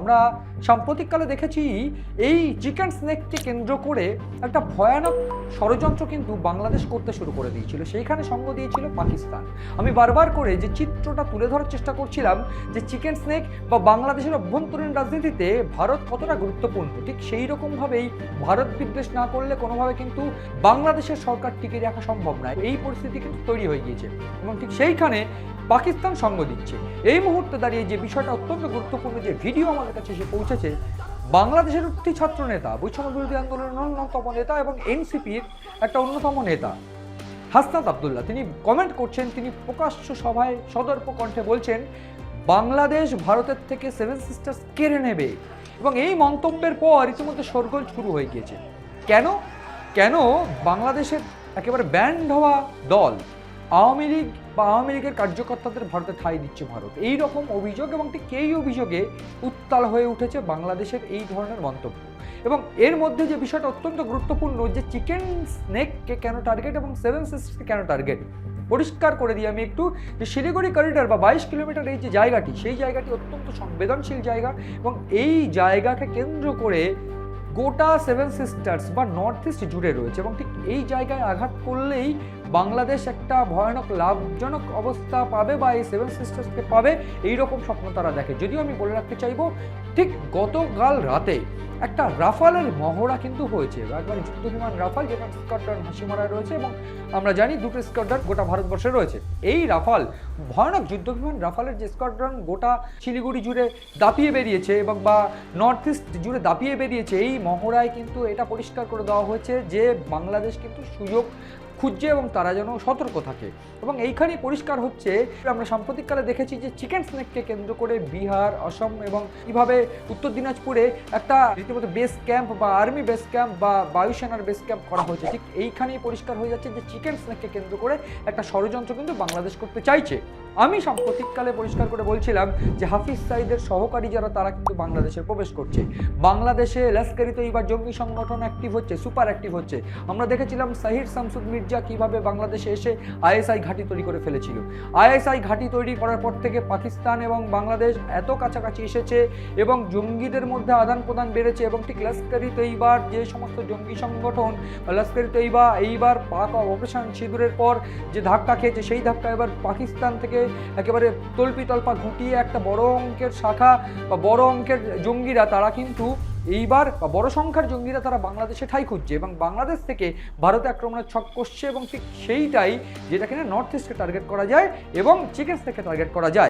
আমরা সাম্প্রতিককালে দেখেছি এই চিকেন স্নেককে কেন্দ্র করে একটা ভয়ানক ষড়যন্ত্র কিন্তু বাংলাদেশ করতে শুরু করে দিয়েছিল। সেইখানে সঙ্গ দিয়েছিল পাকিস্তান। আমি বারবার করে যে চিত্রটা তুলে ধরার চেষ্টা করছিলাম যে চিকেন স্নেক বা বাংলাদেশের অভ্যন্তরীণ রাজনীতিতে ভারত কতটা গুরুত্বপূর্ণ, ঠিক সেই রকমভাবেই ভারত বিদ্বেষ না করলে কোনোভাবে কিন্তু বাংলাদেশের সরকার টিকে রাখা সম্ভব নয়। এই পরিস্থিতি কিন্তু তৈরি হয়ে গিয়েছে এবং ঠিক সেইখানে পাকিস্তান সঙ্গ দিচ্ছে। এই মুহূর্তে দাঁড়িয়ে যে বিষয়টা অত্যন্ত গুরুত্বপূর্ণ যে ভিডিও আমাদের কাছে এসে পৌঁছেছে বাংলাদেশের একটি ছাত্র নেতা বৈষম্য বিরোধী আন্দোলনের অন্যতম নেতা এবং এনসিপির একটা অন্যতম নেতা, হাসনাত আবদুল্লাহ। তিনি কমেন্ট করছেন, তিনি প্রকাশ্য সভায় সদর্প কণ্ঠে বলছেন, বাংলাদেশ ভারতের থেকে সেভেন সিস্টার্স কেড়ে নেবে। এবং এই মন্তব্যের পর ইতিমধ্যে শোরগোল শুরু হয়ে গিয়েছে। কেন? কেন? বাংলাদেশের একেবারে ব্যান্ড হওয়া দল আওয়ামী লীগ বা আওয়ামী লীগের কার্যকর্তাদের ভারতে ঠাঁই দিচ্ছে ভারত। এই রকম অভিযোগ এবং ঠিক এই অভিযোগে উত্তাল হয়ে উঠেছে বাংলাদেশের এই ধরনের মন্তব্য। এবং এর মধ্যে যে বিষয়টা অত্যন্ত গুরুত্বপূর্ণ যে চিকেন স্নেককে কেন টার্গেট এবং সেভেন সিস্টারকে কেন টার্গেট, পরিষ্কার করে দিই আমি একটু যে শিলিগুড়ি করিডর বা বাইশ কিলোমিটার এই যে জায়গাটি, সেই জায়গাটি অত্যন্ত সংবেদনশীল জায়গা এবং এই জায়গাকে কেন্দ্র করে গোটা সেভেন সিস্টার্স বা নর্থ ইস্ট জুড়ে রয়েছে এবং ঠিক এই জায়গায় আঘাত করলেই বাংলাদেশ একটা ভয়ানক, লাভজনক অবস্থা পাবে বা এই সেভেন সিস্টার্সকে পাবে এই রকম স্বপ্ন তারা দেখে। যদিও আমি বলে রাখতে চাইব, ঠিক গতকাল রাতে একটা রাফালের মহড়া কিন্তু হয়েছে। একবার যুদ্ধ বিমান রাফাল যেটা স্কটল্যান্ড হাসিমারায় রয়েছে এবং আমরা জানি দুটো স্কোয়াড্রন গোটা ভারতবর্ষে রয়েছে। এই রাফাল, ভয়ানক যুদ্ধ বিমান রাফালের যে স্কোয়াড্রন গোটা শিলিগুড়ি জুড়ে দাপিয়ে বেরিয়েছে এবং বা নর্থ ইস্ট জুড়ে দাপিয়ে বেরিয়েছে, এই মহড়ায় কিন্তু এটা পরিষ্কার করে দেওয়া হয়েছে যে বাংলাদেশ কিন্তু সুযোগ খুঁজছে এবং তারা যেন সতর্ক থাকে। এবং এইখানেই পরিষ্কার হচ্ছে, আমরা সাম্প্রতিককালে দেখেছি যে চিকেন স্নেককে কেন্দ্র করে বিহার, অসম এবং কীভাবে উত্তর দিনাজপুরে একটা রীতিমতো বেস ক্যাম্প বা আর্মি বেস ক্যাম্প বা বায়ুসেনার বেস ক্যাম্প করা হয়েছে। ঠিক এইখানেই পরিষ্কার হয়ে যাচ্ছে যে চিকেন স্নেককে কেন্দ্র করে একটা ষড়যন্ত্র কিন্তু বাংলাদেশ করতে চাইছে। আমি সাম্প্রতিককালে পরিষ্কার করে বলছিলাম যে হাফিজ সাইদের সহকারী যারা, তারা কিন্তু বাংলাদেশে প্রবেশ করছে। বাংলাদেশে লস্করিতে এইবার জঙ্গি সংগঠন অ্যাক্টিভ হচ্ছে সুপার অ্যাক্টিভ হচ্ছে। আমরা দেখেছিলাম সাহির শামসুদ মির্জা কীভাবে বাংলাদেশে এসে আইএসআই ঘাঁটি তৈরি করে ফেলেছিল? আইএসআই ঘাঁটি তৈরি করার পর থেকে পাকিস্তান এবং বাংলাদেশ এত কাছাকাছি এসেছে এবং জঙ্গিদের মধ্যে আদান প্রদান বেড়েছে এবং ঠিক লস্করি তৈবার যে সমস্ত জঙ্গি সংগঠন, লস্করি তৈবা এইবার পাক অপারেশন সিঁদুরের পর যে ধাক্কা খেয়েছে, সেই ধাক্কা এবার পাকিস্তান থেকে একেবারে তল্পি তল্পা গুটিয়ে একটা বড় অঙ্কের শাখা বা বড় অঙ্কের জঙ্গিরা, তারা কিন্তু এইবার বড় সংখ্যার জঙ্গিরা তারা বাংলাদেশে ঠাই খুঁজছে এবং বাংলাদেশ থেকে ভারতে আক্রমণের ছক করছে এবং ঠিক সেইটাই যেটা কিনা নর্থ ইস্টকে টার্গেট করা যায় এবং চিকেন্স থেকে টার্গেট করা যায়।